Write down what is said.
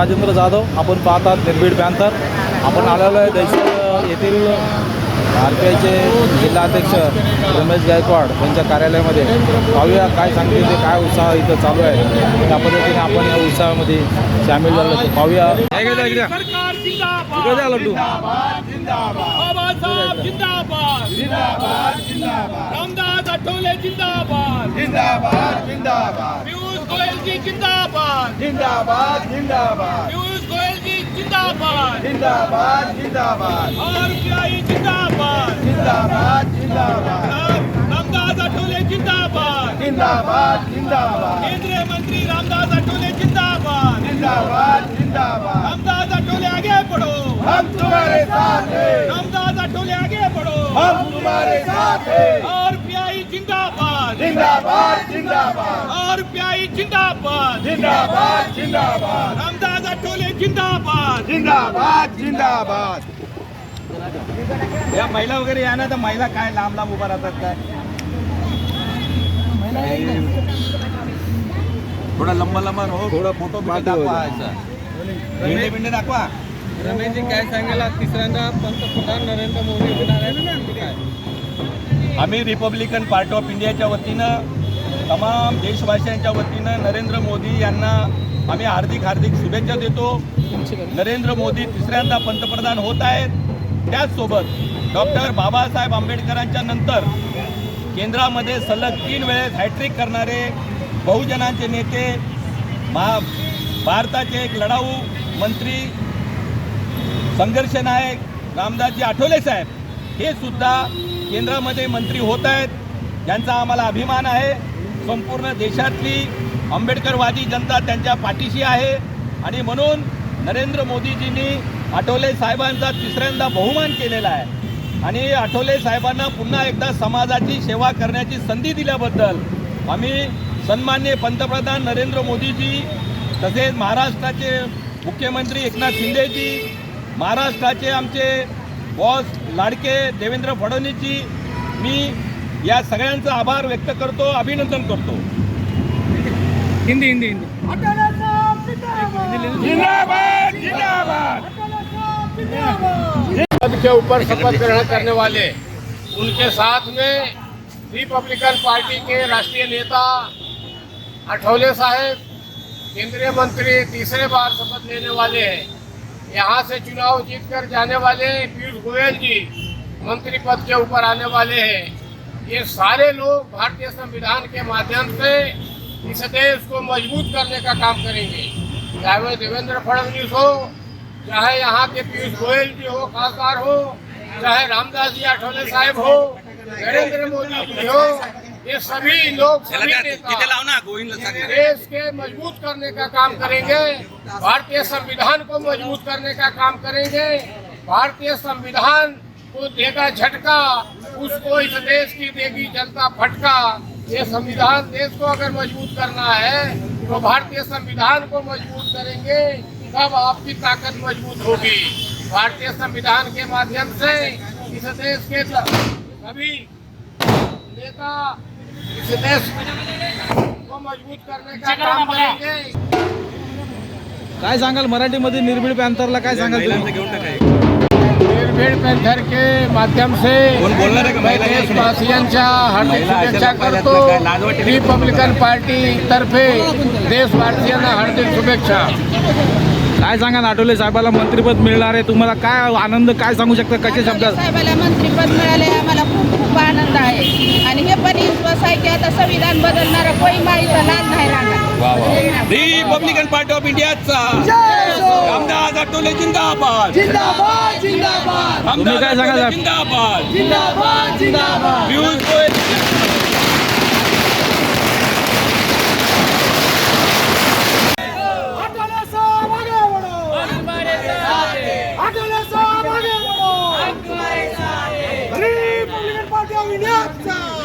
राजेंद्र जाधव आपण पाहतात निर्भीड पॅन्थर. आपण आलेलो आहे दहिसर येथील आर पी आयचे जिल्हाध्यक्ष रमेश गायकवाड यांच्या कार्यालयामध्ये पाहूया काय सांगतील ते काय उत्साह इथं चालू आहे. त्या पद्धतीने आपण या उत्साहामध्ये सामील झालो पाहूया. जिंदाबाद. जिंदाबाद रामदास आठवले जिंदाबाद. जिंदाबाद जिंदाबाद. पियुष जिंदाबाद. जिंदाबाद जिंदाबाद। जिंदाबाद आरपीआई जिंदाबाद। जिंदाबाद जिंदाबाद। रामदास आठवले जिंदाबाद। जिंदाबाद जिंदाबाद। केंद्रीय मंत्री रामदास आठवले जिंदाबाद। जिंदाबाद जिंदाबाद। रामदास आठवले आगे बढ़ो। हम तुम्हारे साथ हैं। रामदास आठवले आगे बढ़ो। हम तुम्हारे साथ हैं। आरपीआई जिंदाबाद। जिंदाबाद जिंदाबाद। आरपीआई जिंदाबाद। जिंदाबाद जिंदाबाद। रामदास आठवले जिंदाबाद। जिंदाबाद जिंदाबाद. या महिला वगैरे या ना तर महिला काय लांब लांब उभा राहतात काय? थोडा लंबा लंबा हो थोडा फोटो दाखवा भिंडे भिंडे दाखवा. रमेशजी काय सांगायला? तिसऱ्यांदा पंतप्रधान नरेंद्र मोदी होणार आहे आम्ही रिपब्लिकन पार्टी ऑफ इंडियाच्या वतीनं तमाम देशवासियांच्या वतीनं नरेंद्र मोदी यांना आम्ही हार्दिक हार्दिक शुभेच्छा देतो. नरेंद्र मोदी तिसऱ्यांदा पंतप्रधान होत आहेत. त्याचसोबत डॉक्टर बाबासाहेब आंबेडकरांच्या नंतर केंद्रामध्ये सलग तीन वेळेस हॅट्रिक करणारे बहुजनांचे नेते महा भारताचे एक लढाऊ मंत्री संघर्ष नायक रामदासजी आठवले साहेब हे सुद्धा केंद्रामध्ये मंत्री होत आहेत. यांचा आम्हाला अभिमान आहे. संपूर्ण देशातली आंबेडकरवादी जनता त्यांच्या पाठीशी आहे. आणि म्हणून नरेंद्र मोदीजींनी आठवले साहेबांचा तिसऱ्यांदा बहुमान केलेला आहे. आणि आठवले साहेबांना पुन्हा एकदा समाजाची सेवा करण्याची संधी दिल्याबद्दल आम्ही सन्मान्य पंतप्रधान नरेंद्र मोदीजी तसेच महाराष्ट्राचे मुख्यमंत्री एकनाथ शिंदेजी महाराष्ट्राचे आमचे बॉस लाडके देवेंद्र फडणवीसजी मी या सगळ्यांचा आभार व्यक्त करतो अभिनंदन करतो. हिंदी हिंदी हिंदी. जिंदाबाद जिंदाबाद. पद के ऊपर शपथ ग्रहण करने वाले उनके साथ में रिपब्लिकन पार्टी के राष्ट्रीय नेता अठौले साहब केंद्रीय मंत्री तीसरे बार शपथ लेने वाले हैं। यहाँ से चुनाव जीत कर जाने वाले पीयूष गोयल जी मंत्री पद के ऊपर आने वाले हैं। ये सारे लोग भारतीय संविधान के माध्यम से इस देश को मज़बूत करने का काम करेंगे। चाहे वह देवेंद्र फडणवीस हो चाहे यहाँ के पीयूष गोयल जी हो खासदार हो चाहे रामदास जी आठवले साहब हो नरेंद्र मोदी जी हो ये सभी लोग सभी नेता देश के मज़बूत करने का काम करेंगे भारतीय संविधान को मज़बूत करने का काम करेंगे भारतीय संविधान को देगा झटका। उसको इस देश की देगी जनता फटका ये संविधान देश को अगर मजबूत करना है तो भारतीय संविधान को मजबूत करेंगे तब आपकी ताकत मजबूत होगी। भारतीय संविधान के माध्यम से इस देश के सभी नेता इस देश को मजबूत करने का काम करेंगे। काय सांगाल मराठीमध्ये निर्भीड पॅन्थरला काय सांगाल तुम्ही? निर्भीड पैंथर के माध्यम से मैं देशवासियांच्या हार्दिक शुभेच्छा करतो. रिपब्लिकन पार्टी तर्फे देशवासियांना हार्दिक शुभेच्छा. काय सांगाल आठवले साहेबाला मंत्रीपद मिळणार आहे. तुम्हाला काय आनंद काय सांगू शकता? कशा शब्दात? साहेबाला मंत्रीपद मिळाले आम्हाला खूप खूप आनंद आहे. आणि हे पण विश्वास आहे की आता संविधान बदलणारा कोणी माळीचा लाल नाही राहणार. रिपब्लिकन पार्टी ऑफ इंडियाचा. रामदास आठवले जिंदाबाद. जिंदाबाद जिंदाबाद. साहेब? जिंदाबाद. जिंदाबाद जिंदाबाद. पियुष गोयल.